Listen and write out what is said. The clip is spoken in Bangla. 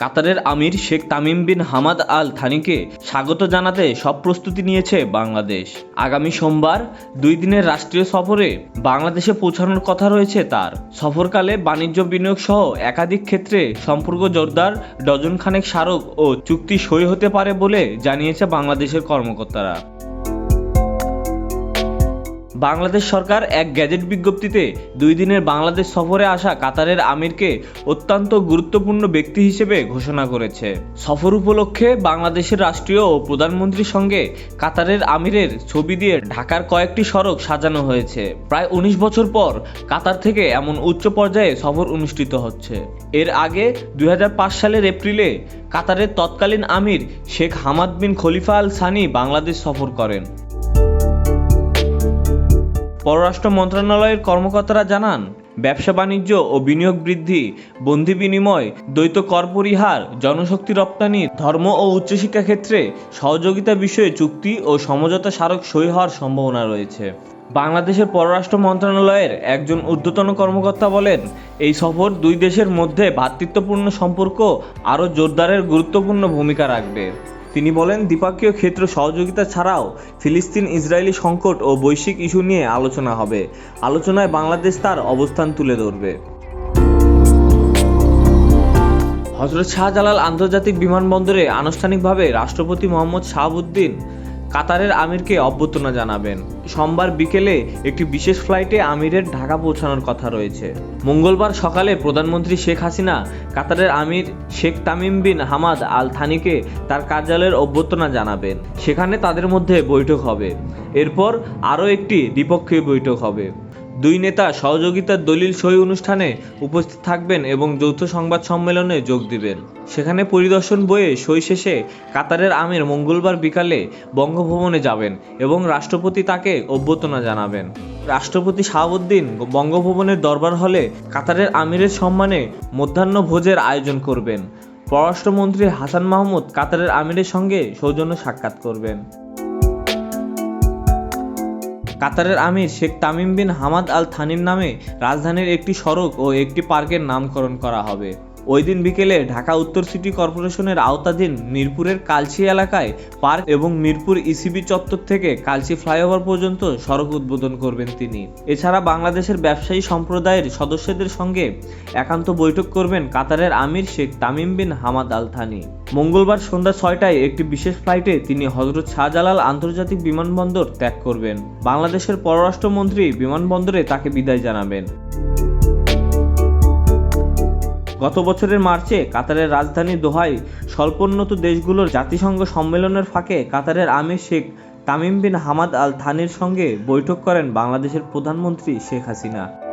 কাতারের আমির Sheikh Tamim bin Hamad Al থানিকে স্বাগত জানাতে সব প্রস্তুতি নিয়েছে বাংলাদেশ। আগামী সোমবার দুই দিনের রাষ্ট্রীয় সফরে বাংলাদেশে পৌঁছানোর কথা রয়েছে তার। সফরকালে বাণিজ্য বিনিয়োগ সহ একাধিক ক্ষেত্রে সম্পর্ক জোরদার, ডজনখানেক স্মারক ও চুক্তি সই হতে পারে বলে জানিয়েছে বাংলাদেশের কর্মকর্তারা। বাংলাদেশ সরকার এক গ্যাজেট বিজ্ঞপ্তিতে দুই দিনের বাংলাদেশ সফরে আসা কাতারের আমিরকে অত্যন্ত গুরুত্বপূর্ণ ব্যক্তি হিসেবে ঘোষণা করেছে। সফর উপলক্ষে বাংলাদেশের রাষ্ট্রীয় ও প্রধানমন্ত্রীর সঙ্গে কাতারের আমিরের ছবি দিয়ে ঢাকার কয়েকটি সড়ক সাজানো হয়েছে। প্রায় উনিশ বছর পর কাতার থেকে এমন উচ্চ পর্যায়ে সফর অনুষ্ঠিত হচ্ছে। এর আগে দুই হাজার পাঁচ সালের এপ্রিলে কাতারের তৎকালীন আমির Sheikh Hamad bin Khalifa Al Thani Bangladesh সফর করেন। পররাষ্ট্র মন্ত্রণালয়ের কর্মকর্তারা জানান, ব্যবসা বাণিজ্য ও বিনিয়োগ বৃদ্ধি বন্ধি বিনিময়, দ্বৈত কর পরিহার, জনশক্তি রপ্তানি, ধর্ম ও উচ্চশিক্ষা ক্ষেত্রে সহযোগিতা বিষয়ে চুক্তি ও সমঝোতা স্মারক সই হওয়ার সম্ভাবনা রয়েছে। বাংলাদেশের পররাষ্ট্র মন্ত্রণালয়ের একজন ঊর্ধ্বতন কর্মকর্তা বলেন, এই সফর দুই দেশের মধ্যে ভ্রাতৃত্বপূর্ণ সম্পর্ক আরও জোরদারের গুরুত্বপূর্ণ ভূমিকা রাখবে। তিনি বলেন, দ্বিপাক্ষীয় ক্ষেত্র সহযোগিতা ছাড়াও ফিলিস্তিন, ইসরায়েলি সংকট ও বৈশ্বিক ইস্যু নিয়ে আলোচনা হবে। আলোচনায় বাংলাদেশ তার অবস্থান তুলে ধরবে। হজরত শাহজালাল আন্তর্জাতিক বিমানবন্দরে আনুষ্ঠানিকভাবে রাষ্ট্রপতি মোহাম্মদ শাহাবুদ্দিন কাতারের আমিরকে অভ্যর্থনা জানাবেন। সোমবার বিকেলে একটি বিশেষ ফ্লাইটে আমিরের ঢাকা পৌঁছানোর কথা রয়েছে। মঙ্গলবার সকালে প্রধানমন্ত্রী শেখ হাসিনা, কাতারের আমির Sheikh Tamim bin Hamad Al থানিকে তার কার্যালয়ের অভ্যর্থনা জানাবেন। সেখানে তাদের মধ্যে বৈঠক হবে। এরপর আরও একটি দ্বিপক্ষীয় বৈঠক হবে। দুই নেতা সহযোগিতার দলিল সই অনুষ্ঠানে উপস্থিত থাকবেন এবং যৌথ সংবাদ সম্মেলনে যোগ দিবেন। সেখানে পরিদর্শন বইয়ে সই শেষে কাতারের আমির মঙ্গলবার বিকালে বঙ্গভবনে যাবেন এবং রাষ্ট্রপতি তাকে অভ্যর্থনা জানাবেন। রাষ্ট্রপতি শাহাবুদ্দিন বঙ্গভবনের দরবার হলে কাতারের আমিরের সম্মানে মধ্যাহ্ন ভোজের আয়োজন করবেন। পররাষ্ট্রমন্ত্রী হাসান মাহমুদ কাতারের আমিরের সঙ্গে সৌজন্য সাক্ষাৎ করবেন। কাতারের আমির Sheikh Tamim bin Hamad Al থানির নামে রাজধানীর একটি সড়ক ও একটি পার্কের নামকরণ করা হবে। ওই দিন বিকেলে ঢাকা উত্তর সিটি কর্পোরেশনের আওতাধীন মিরপুরের কালচি এলাকায় পার্ক এবং মিরপুর ইসিবি চত্বর থেকে কালচি ফ্লাইওভার পর্যন্ত সড়ক উদ্বোধন করবেন তিনি। এছাড়া বাংলাদেশের ব্যবসায়ী সম্প্রদায়ের সদস্যদের সঙ্গে একান্ত বৈঠক করবেন কাতারের emir Sheikh Tamim bin Hamad Al Thani. মঙ্গলবার সন্ধ্যা ছয়টায় একটি বিশেষ ফ্লাইটে তিনি হজরত শাহজালাল আন্তর্জাতিক বিমানবন্দর ত্যাগ করবেন। বাংলাদেশের পররাষ্ট্রমন্ত্রী বিমানবন্দরে তাকে বিদায় জানাবেন। গত বছরের মার্চে কাতারের রাজধানী দোহায় স্বল্পোন্নত দেশগুলোর জাতিসংঘ সম্মেলনের ফাঁকে কাতারের আমির Sheikh Tamim bin Hamad Al থানির সঙ্গে বৈঠক করেন বাংলাদেশের প্রধানমন্ত্রী শেখ হাসিনা।